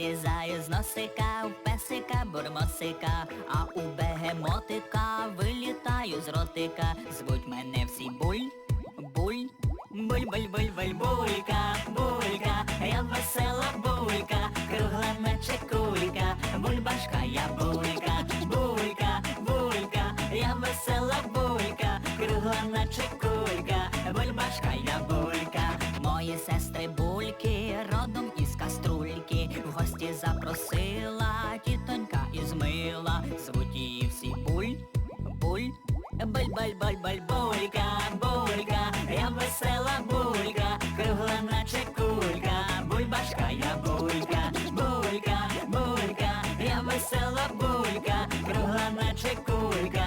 носика, у песика бурмосика, а у бегемотика вилітаю з ротика. Звуть мене всі буль, буль, буль, буль, буль, буль, булька, булька, я весела булька, кругла наче кулька, бульбашка я булька, булька, булька, я весела булька, кругла наче кулька, бульбашка я булька. Мої сестри бульки родом буль, буль, булька, булька, я весела булька, кругла наче кулька, бульбашка я булька, булька, булька, я весела булька, кругла наче кулька.